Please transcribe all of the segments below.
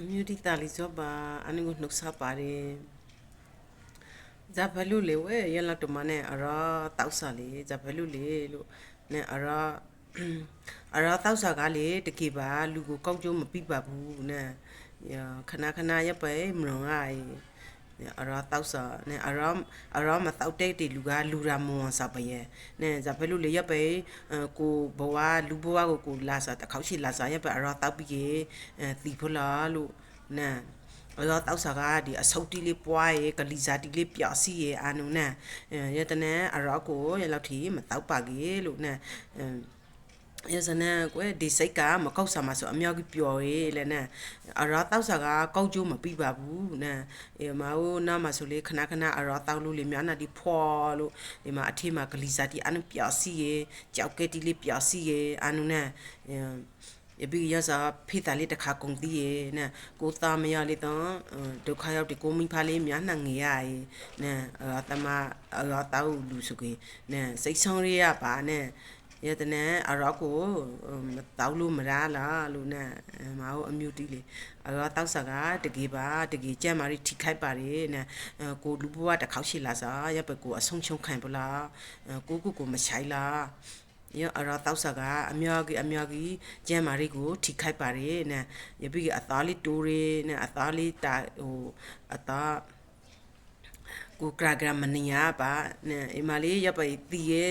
အမျိုးဒီတာလီဇောပါအနုကိုနှုတ်ဆက်ပါတယ်ဇာဘလူလေဝဲရလာတမနဲ့အရာတောက်စားလေဇာဘလူလေလို့နဲ့အရာအရာတောက်စားကလေတကေပါလူကိုကောက်ကျိုးမပြပါဘူးနဲ့ခဏခဏရပ်ပဲမလွန်ရို င်အရာတောက်စားနဲ့အရာအရာမတောက်တဲ့တီလူကလူရာမွန်စားပရဲ့နဲ့ဇာဘလူလေရပ်ပဲကိုဘဝလူဘဝကိုကိုလာစားတခေါက်ရှိလာစားရပ်ပဲအရာတောက်ပြီးကေတီဖလားလို့နာအော်တောက်စားကဒီအဆုတ်တီလေးပွားရေကလီဇာတီလေးပျော်စီရေအာနုနာရတနအရောကိုရလောက်ထီမတောက်ပါကြီးလို့နာ ရစနာကွယ်ဒီစိတ်ကမကောက်စားမှာဆိုအမြောက်ကြီးပျော်ရေးလဲနဲ့အရာတောက်စားကကောက်ကျိုးမပြီးပါဘူးနဲ့အေမအိုနာမှာဆိုလေခဏခဏအရာတောက်လို့လေမြာနာဒီဖော်လို့ဒီမှာအထေးမှာဂလီစာတီအနုပျော်စီရေကြောက်ကဲတီလေးပျော်စီရေအနုနဲ့ယပိရစာဖေးတာလေးတစ်ခါကုန်သေးရဲ့နဲ့ကိုသားမရလေးတော့ဒုက္ခရောက်ဒီကိုမိဖားလေးများနှံငေရရဲ့နဲ့အတမအရတောက်လူစုကေနဲ့စိတ်ဆောင်ရရပါနဲ့ ရတဲ့နဲ့အရောကိုမတောက်လို့မရလားလို့နဲ့မအောင်အမျိုးတီးလေအရောတောက်စကားတကေပါတကေကြက်မာရီထိခိုက်ပါလေနဲ့ကိုလူဘဝတစ်ခေါက်ရှိလာစားရပကိုအဆုံးရှုံးခံပလားကိုကိုကိုမချိုင်လားရအရာတောက်ဆာကအမြောက်ကြီးအမြောက်ကြီးကျမ်းမာရီကိုထိခိုက်ပါတယ်နဲ့ရပြီအသားလေးတိုးရနဲ့အသားလေးတာဟိုအသား ကိုကရာဂရမနီယာပါနဲ့အမလေးရပါတီရဲ့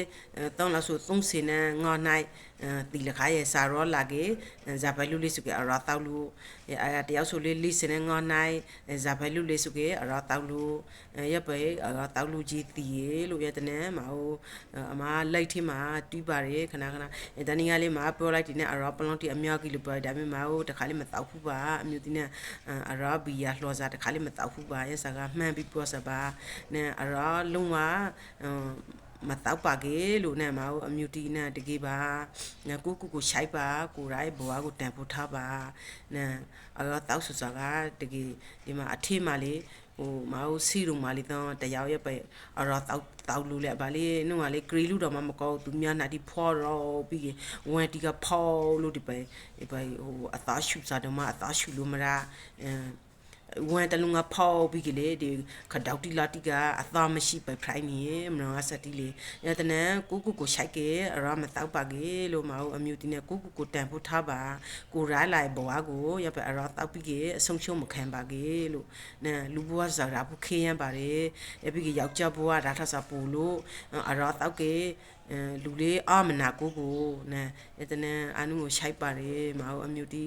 တောင်းလာဆိုသုံးစင်နဲ့ငေါနိုင် တီလခါရဲ့စာရောလာကေဇာဘလူလေးစုကအရာတောက်လူအရာတယောက်ဆိုလေးလေးစင်နဲ့ငေါနိုင်ဇာဘလူလေးစုကအရာတောက်လူရပါအရာတောက်လူကြီးတီရဲ့လို့ရတဲ့နဲ့မဟုတ်အမလိုက်ထင်းမှာတီးပါတယ်ခဏခဏတနည်းအားလေးမှာပြောလိုက်ဒီနဲ့အရာပလောင်တီအမြောက်ကြီးလို့ပြောဒါပေမဲ့မဟုတ်တခါလေးမတောက်ဘူးပါအမျိုးတီနဲ့အရာဘီယာလှော်စားတခါလေးမတောက်ဘူးပါရစကားမှန်ပြီးပြောစပါနဲ့အရာလုံးဝ မတောက်ပါကေလို့နဲ့မအောင်အမြူတီနဲ့တကေပါနဲ့ကိုကိုကိုရှိုက်ပါကိုရိုင်းဘွားကိုတန်ဖို့ထားပါနဲ့အရာတောက်ဆူစားကတကေဒီမှာအထေးမှလေးဟိုမအောင်စီရုံမလေးတော့တယောက်ရက်ပဲအရာတောက်တောက်လို့လေဗာလေးနှုတ်ကလေးဂရီလူတော့မမကောသူများနာဒီဖော်ရောပြီးဝန်တီကဖော်လို့ဒီပဲဒီပဲဟိုအသားရှူစားတော့မအသားရှူလို့မလားအမ် ဝန်တလုံးကဖောက်ပြီးကလေးဒီခဒေါတီလာတီကအသားမရှိပဲဖရိုင်းနေမနောစတီလေးရတဲ့နကိုကိုကိုရှိုက်ကေအရမတောက်ပါကေလို့မအောင်အမျိုးတီနဲ့ကိုကိုကိုတန်ဖို့ထားပါကိုရိုင်းလိုက်ဘွားကိုရပဲအရတောက်ပြီးကေအဆုံးရှုံးမခံပါကေလို့နဲလူဘွားစားတာဖို့ခေးရန်ပါတယ်ရပြီးကယောက်ျားဘွားဒါထဆာပူလို့အရတောက်ကေလူလေးအာမနာကိုကိုနဲရတဲ့နအနုကိုရှိုက်ပါတယ်မအောင်အမျိုးတီ